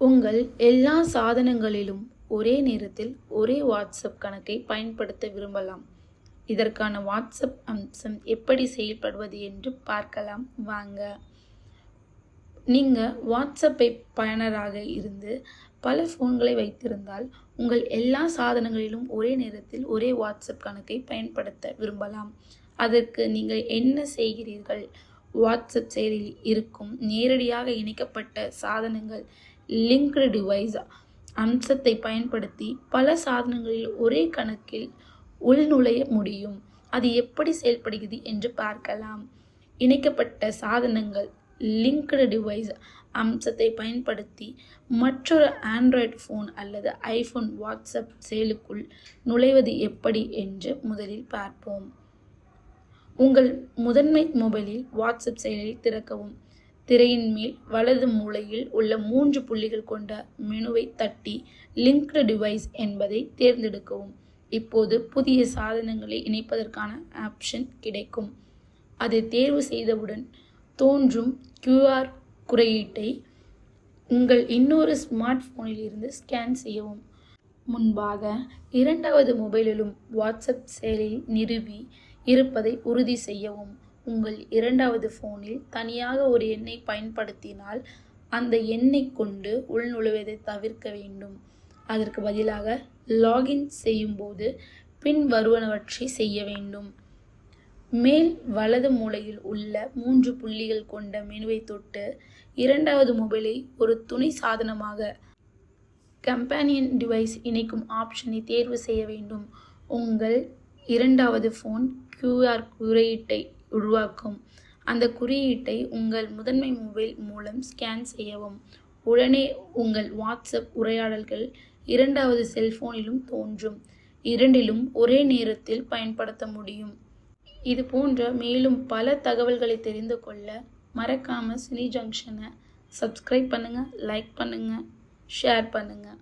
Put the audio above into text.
உங்கள் எல்லா சாதனங்களிலும் ஒரே நேரத்தில் ஒரே வாட்ஸ்அப் கணக்கை பயன்படுத்த விரும்பலாம். இதற்கான வாட்ஸ்அப் அம்சம் எப்படி செயல்படுவது என்று பார்க்கலாம். வாங்க. நீங்கள் வாட்ஸ்அப்பை பயனராக இருந்து பல ஃபோன்களை வைத்திருந்தால் உங்கள் எல்லா சாதனங்களிலும் ஒரே நேரத்தில் ஒரே வாட்ஸ்அப் கணக்கை பயன்படுத்த விரும்பலாம். அதற்கு நீங்கள் என்ன செய்கிறீர்கள்? வாட்ஸ்அப் செயலில் இருக்கும் நேரடியாக இணைக்கப்பட்ட சாதனங்கள் லிங்க்டு டிவைஸ் அம்சத்தை பயன்படுத்தி பல சாதனங்களில் ஒரே கணக்கில் உள்நுழைய முடியும். அது எப்படி செயல்படுகிறது என்று பார்க்கலாம். இணைக்கப்பட்ட சாதனங்கள் லிங்க்டு டிவைஸ் அம்சத்தை பயன்படுத்தி மற்றொரு ஆண்ட்ராய்ட் ஃபோன் அல்லது ஐஃபோன் வாட்ஸ்அப் செயலுக்குள் நுழைவது எப்படி என்று முதலில் பார்ப்போம். உங்கள் முதன்மை மொபைலில் வாட்ஸ்அப் செயலில் திறக்கவும். திரையின் மேல் வலது மூலையில் உள்ள மூன்று புள்ளிகள் கொண்ட மெனுவை தட்டி லிங்க்டு டிவைஸ் என்பதை தேர்ந்தெடுக்கவும். இப்போது புதிய சாதனங்களை இணைப்பதற்கான ஆப்ஷன் கிடைக்கும். அதை தேர்வு செய்தவுடன் தோன்றும் கியூஆர் குறியீட்டை உங்கள் இன்னொரு ஸ்மார்ட் ஃபோனில் இருந்து ஸ்கேன் செய்யவும். முன்பாக இரண்டாவது மொபைலிலும் வாட்ஸ்அப் செயலில் நிறுவி இருப்பதை உறுதி செய்யவும். உங்கள் இரண்டாவது ஃபோனில் தனியாக ஒரு எண்ணை பயன்படுத்தினால் அந்த எண்ணை கொண்டு உள்நுழைவதை தவிர்க்க வேண்டும். அதற்கு பதிலாக லாகின் செய்யும்போது பின் வருவனவற்றை செய்ய வேண்டும். மேல் வலது மூலையில் உள்ள மூன்று புள்ளிகள் கொண்ட மெனுவை தொட்டு இரண்டாவது மொபைலை ஒரு துணை சாதனமாக கம்பேனியன் டிவைஸ் இணைக்கும் ஆப்ஷனை தேர்வு செய்ய வேண்டும். உங்கள் இரண்டாவது ஃபோன் கியூஆர் குறியீட்டை உருவாக்கும். அந்த குறியீட்டை உங்கள் முதன்மை மொபைல் மூலம் ஸ்கேன் செய்யவும் உடனே உங்கள் வாட்ஸ்அப் உரையாடல்கள் இரண்டாவது செல்போனிலும் தோன்றும். இரண்டிலும் ஒரே நேரத்தில் பயன்படுத்த முடியும். இது போன்ற மேலும் பல தகவல்களை தெரிந்து கொள்ள மறக்காமல் சினி ஜங்ஷனை சப்ஸ்கிரைப் பண்ணுங்கள் லைக் பண்ணுங்கள் ஷேர் பண்ணுங்கள்